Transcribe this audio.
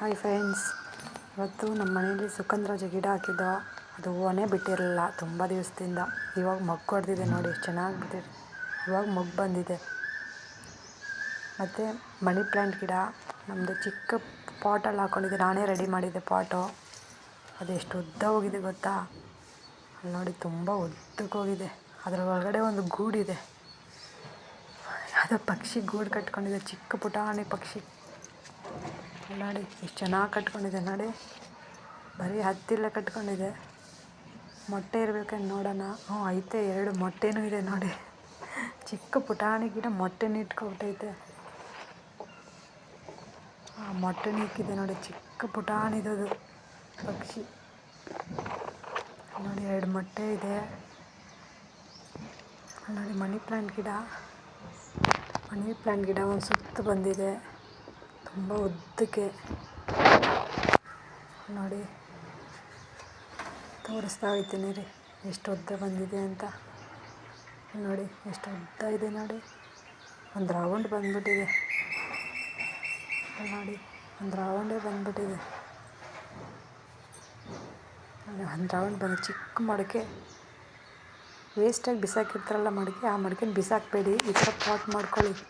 Hi friends ಇವತ್ತು ನಮ್ಮ ಮನೆಯಲ್ಲಿ ಸುಗಂಧರಾಜ ಗಿಡ ಹಾಕಿದ್ದ. ಅದು ಹೂವನೇ ಬಿಟ್ಟಿರಲಿಲ್ಲ. ತುಂಬ ದಿವಸದಿಂದ. ಇವಾಗ ಮಗ್ಗು ಹೊಡೆದಿದೆ ನೋಡಿ, ಎಷ್ಟು ಚೆನ್ನಾಗಿ ಬಿಟ್ಟಿದೆ. ಇವಾಗ ಮಗ್ಗು ಬಂದಿದೆ. ಮತ್ತು ಮನಿ ಪ್ಲ್ಯಾಂಟ್ ಗಿಡ ನಮ್ಮದು ಚಿಕ್ಕ ಪಾಟಲ್ಲಿ ಹಾಕ್ಕೊಂಡಿದ್ದೆ ನಾನೇ ರೆಡಿ ಮಾಡಿದ್ದೆ ಪಾಟು. ಅದು ಎಷ್ಟು ಉದ್ದ ಹೋಗಿದೆ ಗೊತ್ತಾ? ಅಲ್ಲಿ ನೋಡಿ ತುಂಬ ಉದ್ದಕ್ಕೆ ಹೋಗಿದೆ. ಅದರ ಒಳಗಡೆ ಒಂದು ಗೂಡಿದೆ ಅದು ಪಕ್ಷಿ ಗೂಡು ಕಟ್ಕೊಂಡಿದೆ. ಚಿಕ್ಕ ಪುಟಾಣಿ ಪಕ್ಷಿ. ನೋಡಿ, ಎಷ್ಟು ಚೆನ್ನಾಗಿ ಕಟ್ಕೊಂಡಿದೆ ನೋಡಿ. ಬರೀ ಹತ್ತಿಲ್ಲ ಕಟ್ಕೊಂಡಿದೆ. ಮೊಟ್ಟೆ ಇರಬೇಕು ನೋಡೋಣ. ಹ್ಞೂ, ಐತೆ, ಎರಡು ಮೊಟ್ಟೆನೂ ಇದೆ ನೋಡಿ. ಚಿಕ್ಕ ಪುಟಾಣಿ ಗಿಡ ಮೊಟ್ಟೆನೂ ಇಟ್ಕೊಬಿಟ್ಟೈತೆ ಆ ಮೊಟ್ಟೆನೂ ಇಕ್ಕಿದೆ ನೋಡಿ, ಚಿಕ್ಕ ಪುಟಾಣಿದದು ಪಕ್ಷಿ. ನೋಡಿ, ಎರಡು ಮೊಟ್ಟೆ ಇದೆ. ನೋಡಿ, ಮನಿ ಪ್ಲ್ಯಾಂಟ್ ಗಿಡ. ಮನಿ ಪ್ಲ್ಯಾಂಟ್ ಗಿಡ ಒಂದು ಸುತ್ತು ಬಂದಿದೆ. ತುಂಬ ಉದ್ದಕ್ಕೆ ನೋಡಿ ತೋರಿಸ್ತಾ ಹೋಗ್ತೀನಿ ರೀ, ಎಷ್ಟು ಉದ್ದ ಬಂದಿದೆ ಅಂತ. ನೋಡಿ, ಎಷ್ಟು ಉದ್ದ ಇದೆ ನೋಡಿ. ಒಂದು ರೌಂಡ್ ಬಂದ್ಬಿಟ್ಟಿದೆ. ನೋಡಿ, ಒಂದು ರೌಂಡೇ ಬಂದ್ಬಿಟ್ಟಿದೆ. ಒಂದು ರೌಂಡ್ ಬಂದು ಚಿಕ್ಕ ಮಡಿಕೆ. ವೇಸ್ಟಾಗಿ ಬಿಸಾಕಿರ್ತಾರಲ್ಲ ಮಡಿಕೆ, ಆ ಮಡಿಕೆನ ಬಿಸಾಕಬೇಡಿ, ಈ ಥರ ಪಾಟ್ ಮಾಡ್ಕೊಳ್ಳಿ.